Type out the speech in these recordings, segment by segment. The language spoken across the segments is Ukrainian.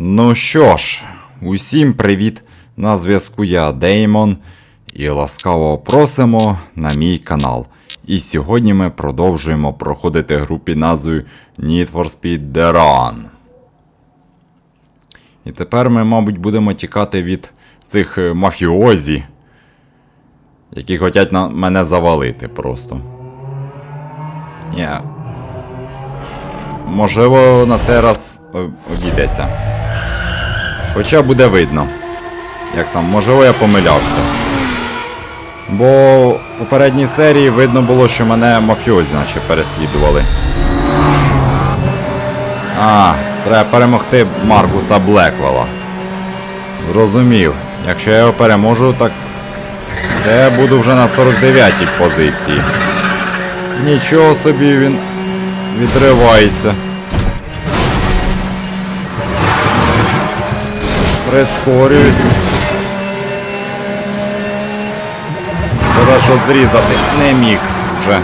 Ну що ж, усім привіт! На зв'язку я Деймон і ласкаво просимо на мій канал. І сьогодні ми продовжуємо проходити гру під назвою Need for Speed The Run. І тепер ми, мабуть, будемо тікати від цих е, мафіозі, які хочуть на мене завалити просто. Ні. Можливо, на цей раз обійдеться. Хоча буде видно. Як там, можливо, я помилявся. Бо в попередній серії видно було, що мене мафіозі наче переслідували. А, треба перемогти Маркуса Блеквела. Зрозумів. Якщо я його переможу, так це буду вже на 49-й позиції. Нічого собі він відривається. Прискорююсь. Шкода, що зрізати не міг вже.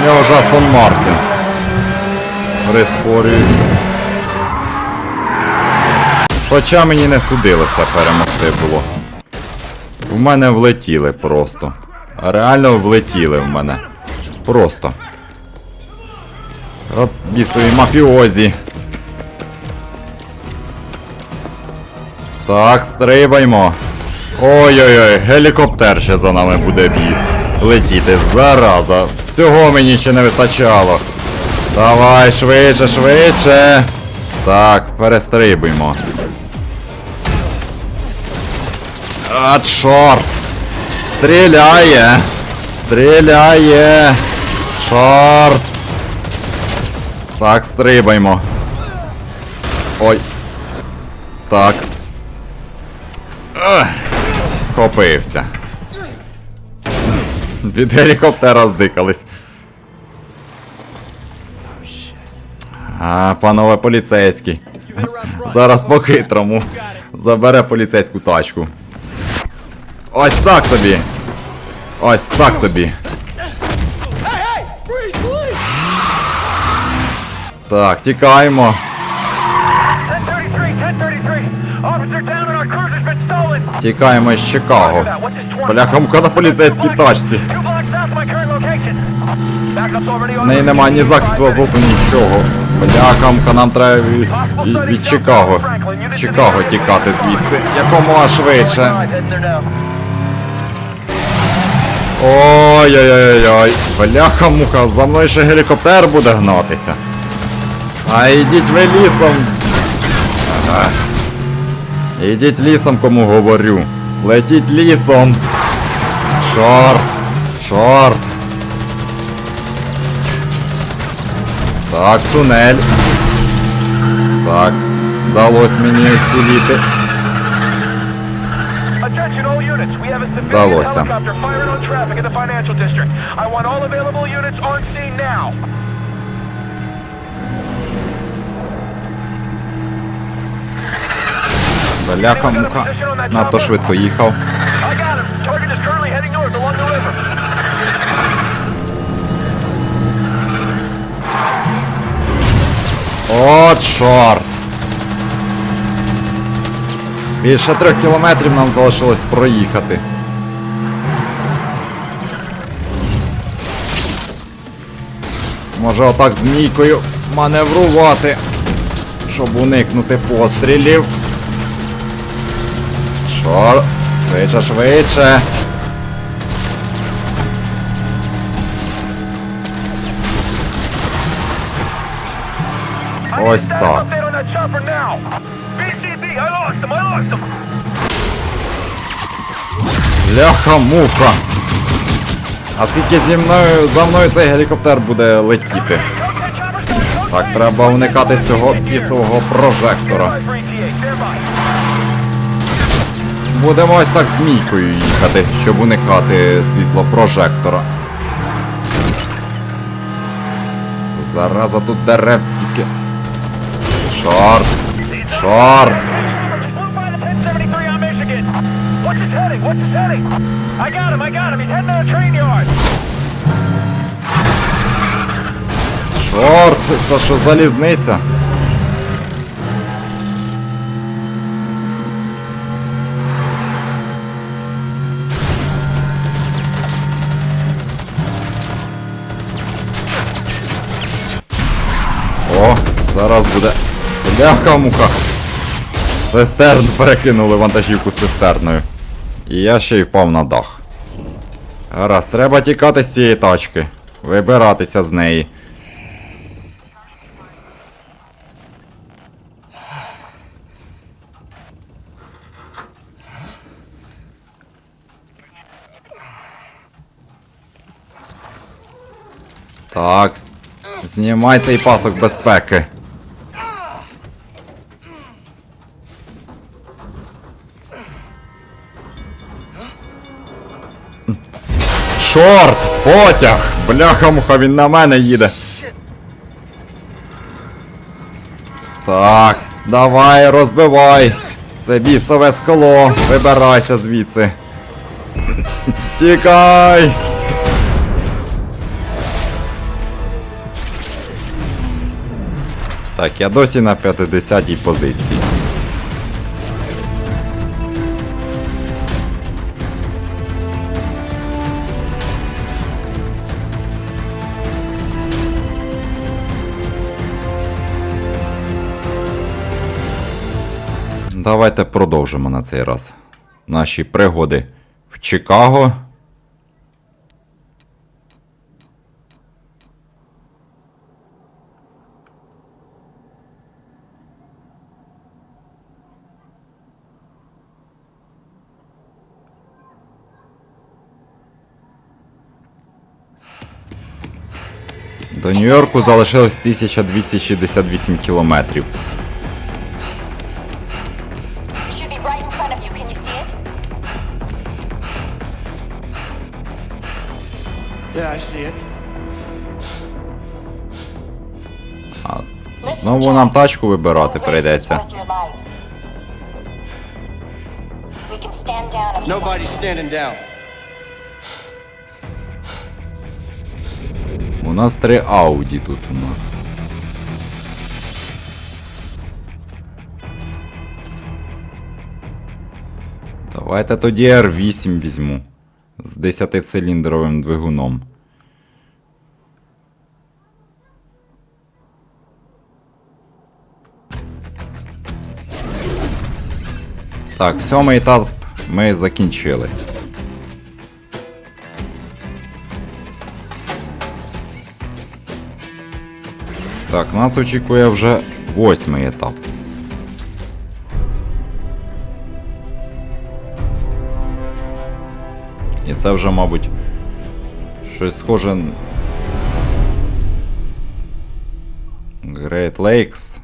У нього ж Астон Мартін. Прискорююсь. Хоча мені не судилося перемогти було. В мене влетіли просто. Реально влетіли в мене. Просто. От бісові мафіозі. Так, стрибаймо. Ой-ой-ой, гелікоптер ще за нами буде бій. Летіти, зараза. Всього мені ще не вистачало. Давай, швидше, швидше. Так, перестрибуймо. А, чорт! Стріляє! Стріляє! Чорт! Так, стрибаймо. Ой. Так. Схопився. Від гелікоптера здикались. А, панове поліцейський. Зараз по-хитрому. Забере поліцейську тачку. Ось так тобі. Ось так тобі. Been stolen. Тікаємо з Чикаго. 20? На поліцейській тачці. В неї немає ні захисту азоту, нічого. Бляха мука, нам треба від, від, Чикаго. З Чикаго тікати звідси. Якомога швидше. Heads. Ой-ой-ой-ой. Бляха муха, за мною ще гелікоптер буде гнатися. А йдіть ви лісом. Ага. Ідіть лісом, кому говорю. Летіть лісом. Чорт. Чорт. Так, тунель. Так. Вдалось мені ціліти. Вдалося. Currently heading north along the river. О, чорт! Більше трьох кілометрів нам залишилось проїхати. Може отак змійкою маневрувати, щоб уникнути пострілів. Lost him. I lost him. Ляха муха. А скільки зі мною за мною цей гелікоптер буде летіти? Так, треба уникати цього пісового прожектора. Будемо ось так змійкою їхати, щоб уникати світло прожектора. Зараза тут дерев стільки. Шорт! Шорт! Шорт! Це що залізниця? Зараз буде. Бляха муха. Цистерн перекинули вантажівку з цистерною. І я ще й впав на дах. Гаразд, треба тікати з цієї тачки. Вибиратися з неї. Так. Знімай цей пасок безпеки. Чорт! Потяг! Бляха-муха, він на мене їде. Так, давай, розбивай. Це бісове скло. Вибирайся звідси. Тікай! Так, я досі на 50-й позиції. Давайте продовжимо на цей раз наші пригоди в Чикаго. До Нью-Йорку залишилось 1268 кілометрів. Yeah, I see it. Listen, Знову нам тачку вибирати прийдеться. Nobody's standing down. У нас три Ауді тут у нас. Давайте тоді R8 візьму. З 10-циліндровим двигуном. Так, сьомий етап ми закінчили. Так, нас очікує вже восьмий етап. Це вже, мабуть, щось схоже. Great Lakes.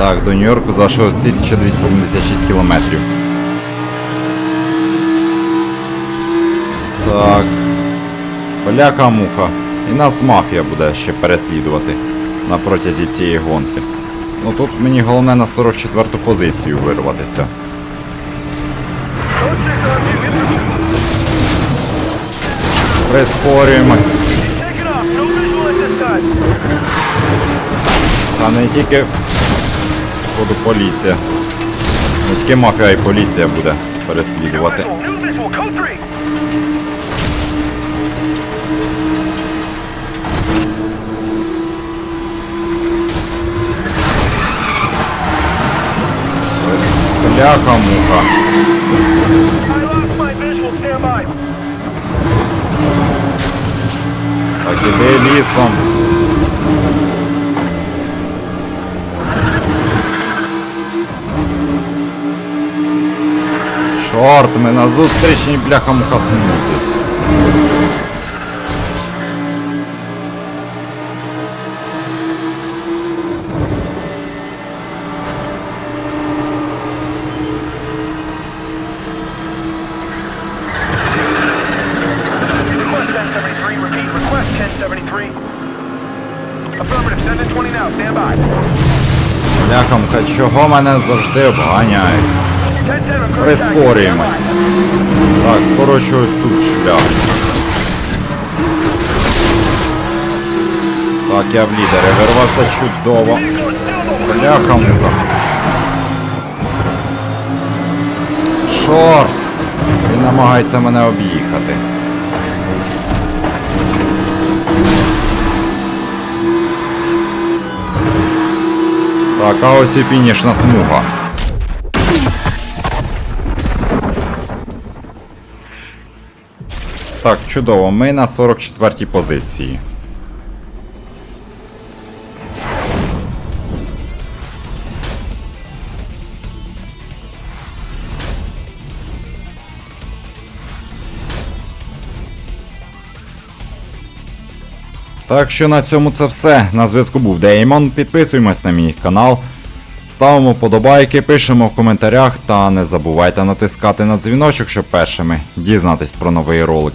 Так, до Нью-Йорку залишилось 1276 кілометрів. Так. Поляка муха. І нас мафія буде ще переслідувати на протязі цієї гонки. Ну тут мені головне на 44-ту позицію вирватися. Прискорюємось. Та не тільки буду поліція. Не тільки мафія і поліція буде переслідувати. Visual, new visual, code 3. Бляха Чорт, ми на зустрічні бляха муха Бляха муха, чого мене завжди обганяють? 10-7, cruise Прискорюємось. Так, скорочуюсь тут шлях. Так, я в лідери. Вирвався чудово. Бляхамка. Шорт! Він намагається мене об'їхати. Так, а ось і фінішна смуга. Так, чудово, ми на 44-й позиції. Так що на цьому це все. На зв'язку був Деймон. Підписуємось на мій канал. Ставимо подобайки, пишемо в коментарях та не забувайте натискати на дзвіночок, щоб першими дізнатись про новий ролик.